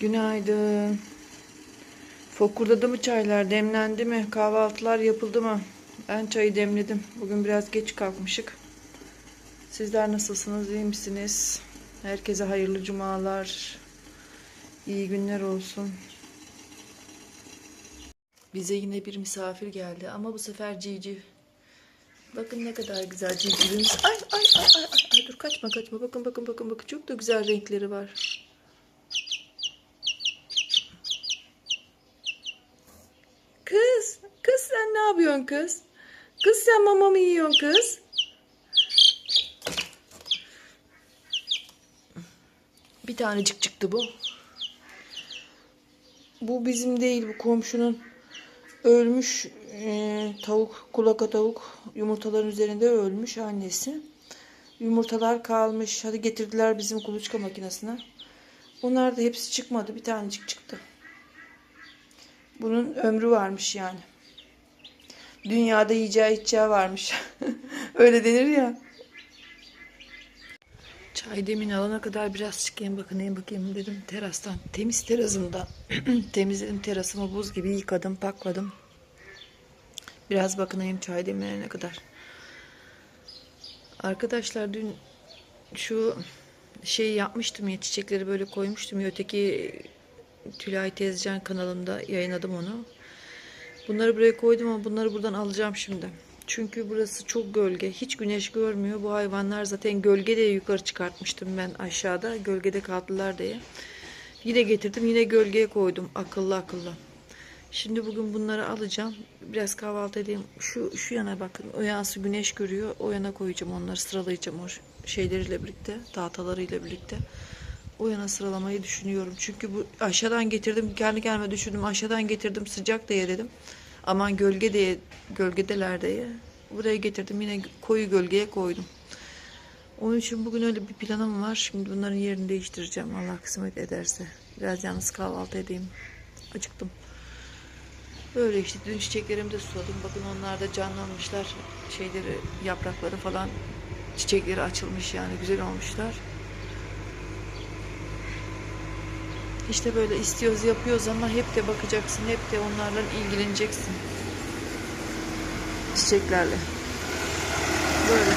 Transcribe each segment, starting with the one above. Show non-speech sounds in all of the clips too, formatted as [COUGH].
Günaydın. Fokurdadı mı çaylar? Demlendi mi? Kahvaltılar yapıldı mı? Ben çayı demledim. Bugün biraz geç kalkmışık. Sizler nasılsınız? İyi misiniz? Herkese hayırlı cumalar. İyi günler olsun. Bize yine bir misafir geldi ama bu sefer civciv. Bakın ne kadar güzel civcivimiz. Ay ay ay ay ay, ay dur kaçma kaçma. Bakın bakın bakın bakın çok da güzel renkleri var. Kız, kız sen ne yapıyorsun kız? Kız sen mama mı yiyorsun kız? Bir tanecik çıktı bu. Bu bizim değil, bu komşunun ölmüş e, tavuk, kulaka tavuk yumurtaların üzerinde ölmüş annesi. Yumurtalar kalmış. Hadi getirdiler bizim kuluçka makinesine. Bunlar da hepsi çıkmadı. Bir tanecik çıktı. Bunun ömrü varmış yani. Dünyada yiyeceği içeceği varmış. [LAUGHS] Öyle denir ya. Çay demin alana kadar biraz çıkayım bakınayım bakayım dedim terastan. Temiz terasımda. [CLEARS THROAT] Temizledim terasımı buz gibi yıkadım pakladım. Biraz bakınayım çay demlenene kadar. Arkadaşlar dün şu şeyi yapmıştım ya çiçekleri böyle koymuştum ya öteki Tülay Tezcan kanalında yayınladım onu. Bunları buraya koydum ama bunları buradan alacağım şimdi. Çünkü burası çok gölge. Hiç güneş görmüyor. Bu hayvanlar zaten gölge diye yukarı çıkartmıştım ben aşağıda. Gölgede kaldılar diye. Yine getirdim. Yine gölgeye koydum. Akıllı akıllı. Şimdi bugün bunları alacağım. Biraz kahvaltı edeyim. Şu, şu yana bakın. O yansı güneş görüyor. O yana koyacağım onları. Sıralayacağım o şeyleriyle birlikte. Tahtalarıyla birlikte. O yana sıralamayı düşünüyorum. Çünkü bu aşağıdan getirdim. Kendi gelme düşündüm. Aşağıdan getirdim. Sıcak diye dedim. Aman gölge diye gölgedeler diye. Buraya getirdim. Yine koyu gölgeye koydum. Onun için bugün öyle bir planım var. Şimdi bunların yerini değiştireceğim. Allah kısmet ederse. Biraz yalnız kahvaltı edeyim. Acıktım. Böyle işte dün çiçeklerimi de suladım. Bakın onlar da canlanmışlar. Şeyleri, yaprakları falan çiçekleri açılmış yani güzel olmuşlar. İşte böyle istiyoruz yapıyoruz ama hep de bakacaksın. Hep de onlarla ilgileneceksin. Çiçeklerle. Böyle.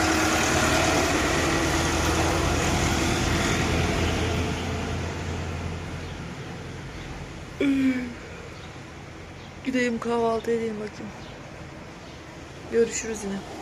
Gideyim kahvaltı edeyim bakayım. Görüşürüz yine.